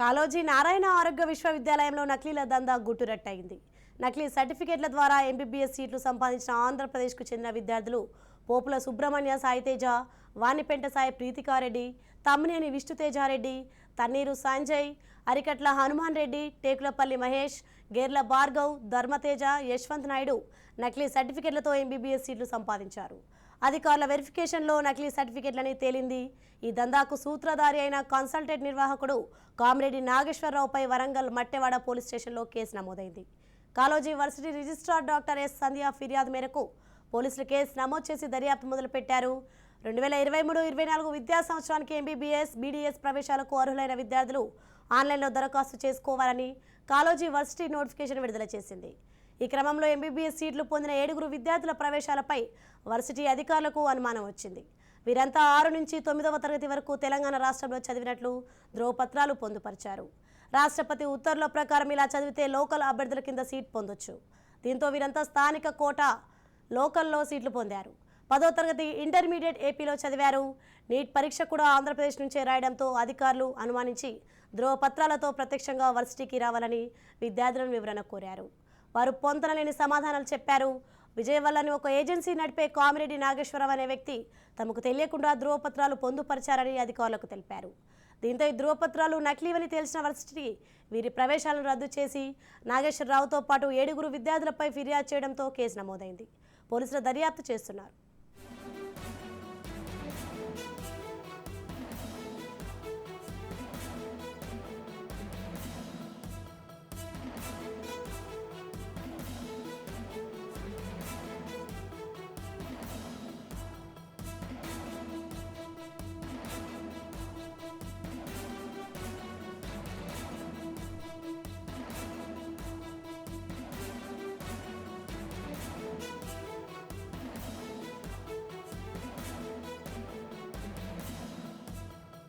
కాలోజీ నారాయణ ఆరోగ్య విశ్వవిద్యాలయంలో నకిలీల దందా గుట్టురట్టయింది నకిలీ సర్టిఫికేట్ల ద్వారా ఎంబీబీఎస్ సీట్లు సంపాదించిన ఆంధ్రప్రదేశ్కు చెందిన విద్యార్థులు పోపుల సుబ్రహ్మణ్య సాయితేజ వాణిపెంట సాయి ప్రీతికారెడ్డి తమ్మినేని విష్ణుతేజారెడ్డి తన్నీరు సంజయ్ అరికట్ల హనుమాన్ రెడ్డి టేకులపల్లి మహేష్ గేర్ల భార్గవ్ ధర్మతేజ యశ్వంత్ నాయుడు నకిలీ సర్టిఫికేట్లతో ఎంబీబీఎస్ సీట్లు సంపాదించారు. అధికారుల వెరిఫికేషన్లో నకిలీ సర్టిఫికెట్లని తేలింది. ఈ దందాకు సూత్రధారి అయిన కన్సల్టెంట్ నిర్వాహకుడు కామిరెడ్డి నాగేశ్వరరావుపై వరంగల్ మట్టెవాడ పోలీస్ స్టేషన్లో కేసు నమోదైంది. Kaloji varsity registrar doctor S. Sandhya ఫిర్యాదు మేరకు పోలీసులు కేసు నమోదు చేసి దర్యాప్తు మొదలుపెట్టారు. రెండు వేల ఇరవై మూడు ఇరవై నాలుగు విద్యా సంవత్సరానికి ఎంబీబీఎస్ బీడీఎస్ ప్రవేశాలకు అర్హులైన విద్యార్థులు ఆన్లైన్లో దరఖాస్తు చేసుకోవాలని కాలోజీ వర్సిటీ నోటిఫికేషన్ విడుదల చేసింది. ఈ క్రమంలో ఎంబీబీఎస్ సీట్లు పొందిన ఏడుగురు విద్యార్థుల ప్రవేశాలపై వర్సిటీ అధికారులకు అనుమానం వచ్చింది. వీరంతా ఆరు నుంచి తొమ్మిదవ తరగతి వరకు తెలంగాణ రాష్ట్రంలో చదివినట్లు ధ్రువపత్రాలు పొందుపరిచారు. రాష్ట్రపతి ఉత్తర్వుల ప్రకారం ఇలా చదివితే లోకల్ అభ్యర్థుల కింద సీట్ పొందొచ్చు. దీంతో వీరంతా స్థానిక కోట లోకల్లో సీట్లు పొందారు. పదో తరగతి ఇంటర్మీడియట్ ఏపీలో చదివారు. నీట్ పరీక్ష కూడా ఆంధ్రప్రదేశ్ నుంచే రాయడంతో అధికారులు అనుమానించి ధ్రువపత్రాలతో ప్రత్యక్షంగా వర్సిటీకి రావాలని విద్యార్థులను వివరణ కోరారు. వారు పొంతనలేని సమాధానాలు చెప్పారు. విజయవల్లని ఒక ఏజెన్సీ నడిపే కామిరెడ్డి నాగేశ్వరరావు అనే వ్యక్తి తమకు తెలియకుండా ధ్రువపత్రాలు పొందుపరిచారని అధికారులకు తెలిపారు. దీంతో ఈ ధ్రువపత్రాలు నకిలీవని తేల్చిన వర్సిటీ వీరి ప్రవేశాలను రద్దు చేసి నాగేశ్వరరావుతో పాటు ఏడుగురు విద్యార్థులపై ఫిర్యాదు చేయడంతో కేసు నమోదైంది. పోలీసులు దర్యాప్తు చేస్తున్నారు.